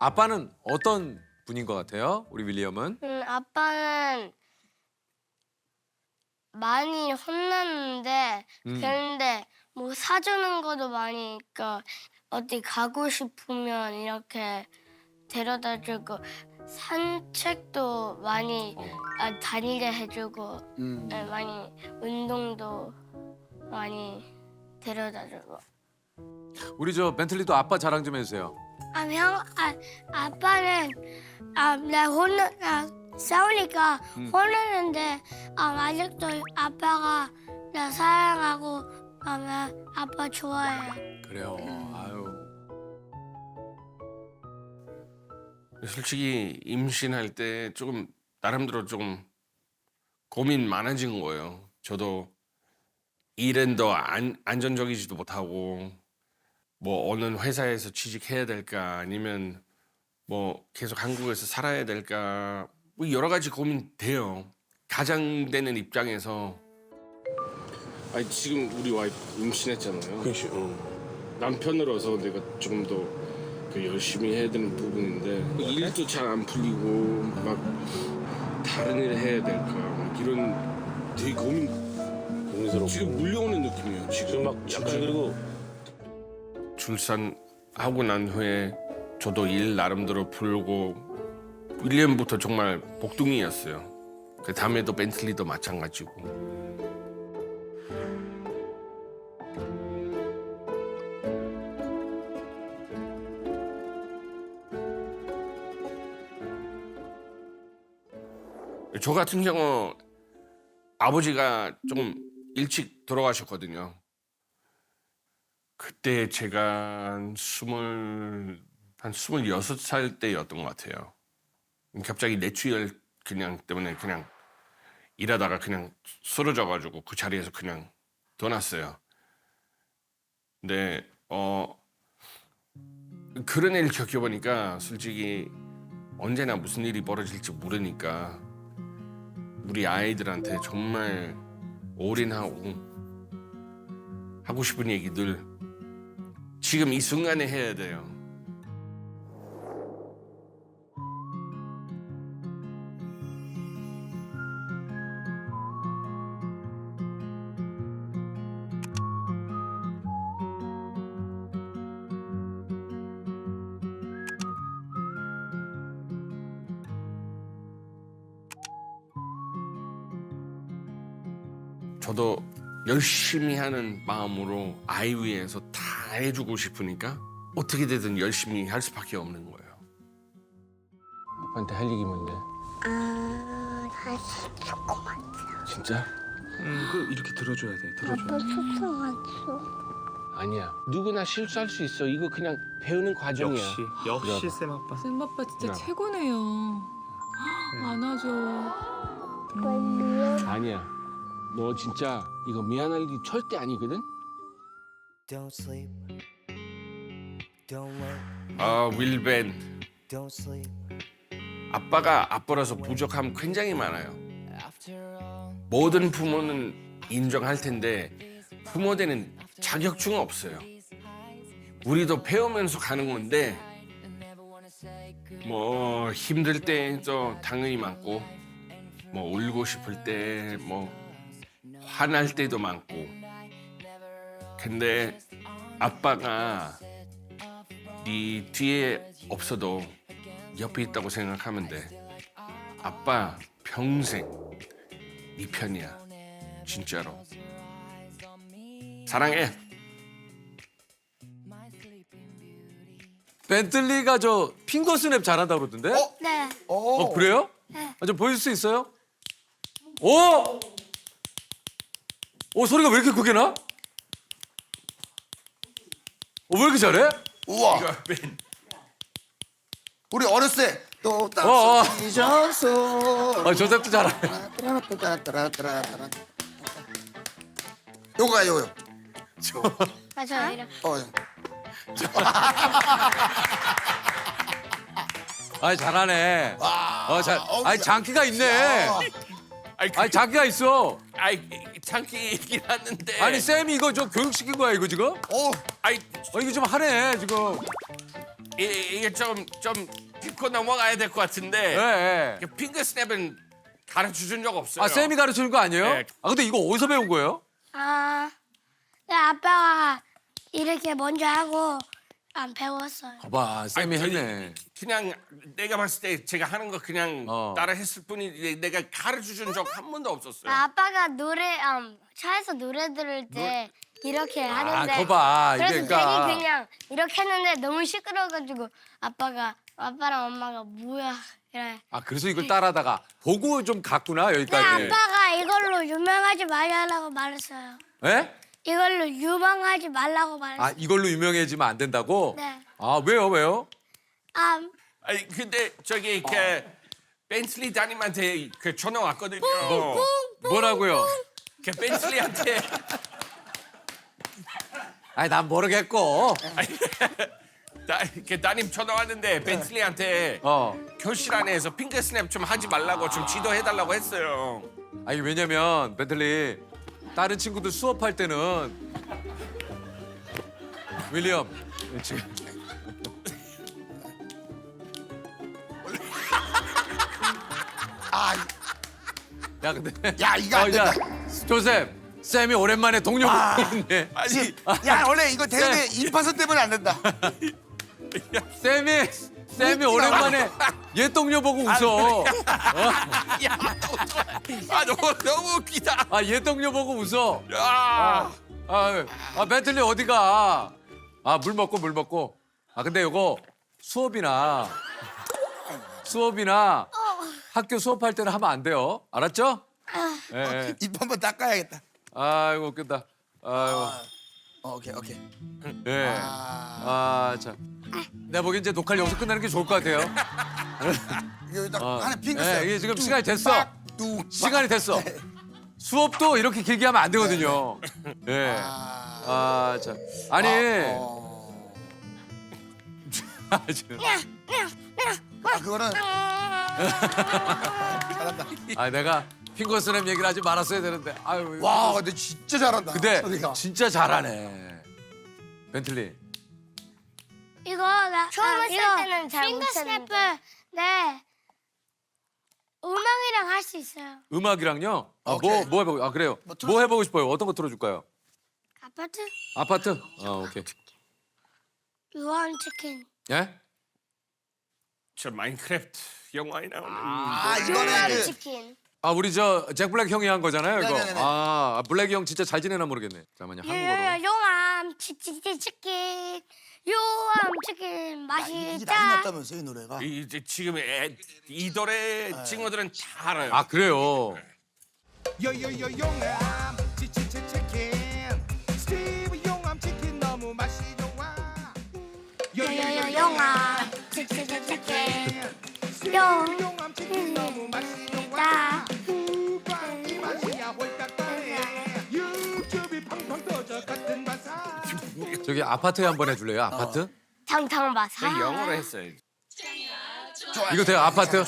아빠는 어떤 분인 것 같아요? 우리 윌리엄은? 음, 아빠는 많이 혼났는데 음. 그런데 뭐 사주는 것도 많이 그러니까 어디 가고 싶으면 이렇게 데려다 주고 산책도 많이 어. 아, 다니게 해주고 음. 네, 많이 운동도 많이 데려다 주고 우리 저 벤틀리도 아빠 자랑 좀 해주세요. 아, 형, 아, 아빠는 아, 나 혼나 나 싸우니까 음. 혼나는데 아, 아직도 아빠가 나 사랑하고 아, 나 아빠 좋아해요. 그래요. 아유. 솔직히 임신할 때 조금 나름대로 조금 고민 많아진 거예요. 저도 일은 더 안, 안전적이지도 못하고 뭐 어느 회사에서 취직해야 될까 아니면 뭐 계속 한국에서 살아야 될까 뭐 여러 가지 고민 돼요. 가장 되는 입장에서 아니 지금 우리 와이프 임신했잖아요. 그렇지. 남편으로서 내가 조금 더 그 열심히 해야 되는 부분인데 일도 잘 안 풀리고 막 다른 일 해야 될까 막 이런 되게 고민 고민스럽고. 지금 물려오는 느낌이에요 지금 지금 막 약간 그리고 출산하고 난 후에 저도 일 나름대로 풀고 1년부터 정말 복둥이였어요 그 다음에도 벤틀리도 마찬가지고 저 같은 경우 아버지가 조금 일찍 돌아가셨거든요. 그때 제가 한 스물 한 스물여섯 살 때였던 것 같아요. 갑자기 뇌출혈 그냥 때문에 그냥 일하다가 그냥 쓰러져가지고 그 자리에서 그냥 떠났어요. 근데 어 그런 일을 겪어보니까 솔직히 언제나 무슨 일이 벌어질지 모르니까 우리 아이들한테 정말 올인하고 하고 싶은 얘기들 지금 이 순간에 해야 돼요. 저도 열심히 하는 마음으로 아이 위해서 다 해주고 싶으니까 어떻게 되든 열심히 할 수밖에 없는 거예요. 아빠한테 할 얘기 뭔데? 아, 다시 조금만 진짜? 음, 그 이렇게 들어줘야 돼. 들어줘. 아빠 수상하죠. 아니야. 누구나 실수할 수 있어. 이거 그냥 배우는 과정이야. 역시 역시. 쌤 아빠. 쌤 아빠 진짜 그래. 최고네요. 안아줘. 빨리요. 아니야. 너 진짜 이거 미안할 일이 절대 아니거든. Don't sleep. 아 윌벤. 아빠가 아빠라서 부족함 굉장히 많아요. 모든 부모는 인정할 텐데 부모되는 자격증은 없어요. 우리도 배우면서 가는 건데 뭐 힘들 때도 당연히 많고 뭐 울고 싶을 때 뭐 화날 때도 많고 근데 아빠가 네 뒤에 없어도 옆에 있다고 생각하면 돼. 아빠 평생 네 편이야. 진짜로. 사랑해. 벤틀리가 저 핑거 스냅 잘한다 그러던데? 어, 네. 오. 그래요? 네. 아, 좀 보여줄 수 있어요? 오! 오 소리가 왜 이렇게 크게 나? 어, 왜 이렇게 잘해? 우와. 우리 어렸을 때또 어, 어. 따스 잊어서. 아, 저 셉도 잘하네. 따라따라따라따라따라. 요거야 요요. 맞아요. 이렇게. 어. 아, 잘하네. 어, 잘. 어우, 아니 장기가 있네. 아이, 아니 장기가 있어. 아이 장기이긴 하는데. 아니 쌤이 이거 좀 교육시킨 거야 이거 지금? 오. 아이 어 이거 좀 하네 지금. 이- 이게 좀좀 짚고 넘어가야 될 것 같은데 예, 예. 핑크 스냅은 가르쳐 준 적 없어요. 아 쌤이 가르쳐 준거 아니에요? 네. 아 근데 이거 어디서 배운 거예요? 아, 내 아빠가 이렇게 먼저 하고 안 배웠어요. 봐봐 쌤이 아니, 했네. 그냥 내가 봤을 때 제가 하는 거 그냥 어. 따라 했을 뿐이지 내가 가르쳐 준 적 한 번도 없었어요. 아, 아빠가 노래 음, 차에서 노래 들을 때 이렇게 하는데 아 거봐 그래서 그러니까 괜히 그냥 이렇게 했는데 너무 시끄러워가지고 아빠가 아빠랑 엄마가 뭐야 이래. 아 그래서 이걸 따라다가 보고 좀 갔구나 근데 여기까지. 아빠가 이걸로 유명하지 말라고 말했어요. 예? 이걸로 유명하지 말라고 말했어요. 아 이걸로 유명해지면 안 된다고? 네. 아 왜요 왜요? 아, 아니 근데 저기 그 벤틀리 따님한테 그 전화 왔거든요. 뭐라고요? 그 벤틀리한테 아니 난 모르겠고. 따, 그 따님 전화 왔는데 벤틀리한테 어. 교실 안에서 핑크 스냅 좀 하지 말라고 좀 지도해 달라고 했어요. 아니 왜냐면 벤틀리 다른 친구들 수업할 때는 윌리엄 지금 아, 야 근데 야, 이거 안 어, 야, 된다. 조셉 쌤이 오랜만에 동료 보는데. 아니 야 원래 이거 대회 인파선 때문에 안 된다. 쌤이 쌤이 오랜만에 옛 동료 보고 웃어. 야, 아 너무 너무 웃기다. 아 옛 동료 보고 웃어. 야, 아, 아 벤틀리 어디가? 아 물 먹고 물 먹고. 아 근데 이거 수업이나 수업이나 학교 수업할 때는 하면 안 돼요. 알았죠? 예, 예. 입 한번 닦아야겠다. 아이고 웃긴다 아이고 어, 오케이 오케이. 예. 아, 아, 참. 내가 보기엔 이제 녹화를 여기서 끝내는 게 좋을 것 같아요. 여기 딱 어. 하나 핑크 예, 색. 이게 지금 시간이 됐어. 뚜, 시간이 됐어. 수업도 이렇게 길게 하면 안 되거든요. 예. 아, 아, 참. 아니. 어. 아, 참. 아 그거는 잘한다. 아, 내가 핑거스냅 얘기를 하지 말았어야 되는데. 아유. 와, 근데 진짜 잘한다. 근데 소리가. 진짜 잘하네. 벤틀리. 이거 나 처음 했을 이거 때는 잘 핑거 못했는데 네 음악이랑 할 수 있어요. 음악이랑요? 아, 오케이. 뭐, 뭐 해보고, 아, 그래요. 뭐뭐 해보고 싶어요? 어떤 거 틀어줄까요? 아파트 아파트? 아, 오케이. 유한 치킨. 예? 저 마인크래프트 영화에 나오는 아 유한 이거는 그 치킨. 아 우리 저 잭 블랙 형이 한 거잖아요 이거. 네네네네. 아 블랙이 형 진짜 잘 지내나 모르겠네. 잠깐만요 한국어로. 유한 치치치 치킨. 유한 치킨 아, 이게 난리 맛있다. 났다면서 이 노래가. 이- 이제 지금 애, 이 노래 친구들은 다 알아요. 아 그래요. 요요요 용암 치치치 치킨 스티브 용암 치킨 너무 맛이 좋아 요요요 용한 치치치 치킨. 스티브 용. 용암 치킨 너무 맛이 좋아 저기 아파트에 한번 해줄래요? 아파트? 맛. 저 영어로 했어요. 이거 돼요? 아파트? 어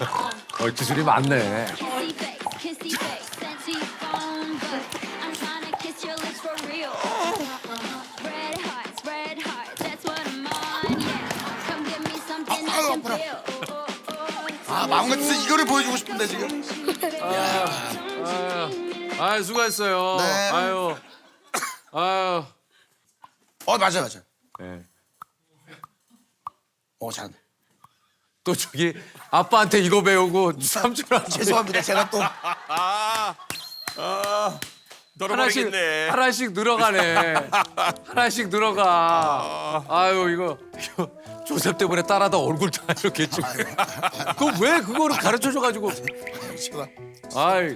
어허 아 마음 같아서 이거를 보여주고 싶은데 지금. 아유, 아유 수고했어요. 네. 아유, 아유. 어 맞아 맞아. 네. 어 잘한다. 또 저기 아빠한테 이거 배우고 삼촌한테 죄송합니다. 제가 또 아, 아, 하나씩. 하나씩 늘어가네. 하나씩 늘어가. 아유 이거, 이거 조셉 때문에 따라다 얼굴 다 이렇게 쭉. 그왜 그거를 가르쳐 줘가지고. 제가 아이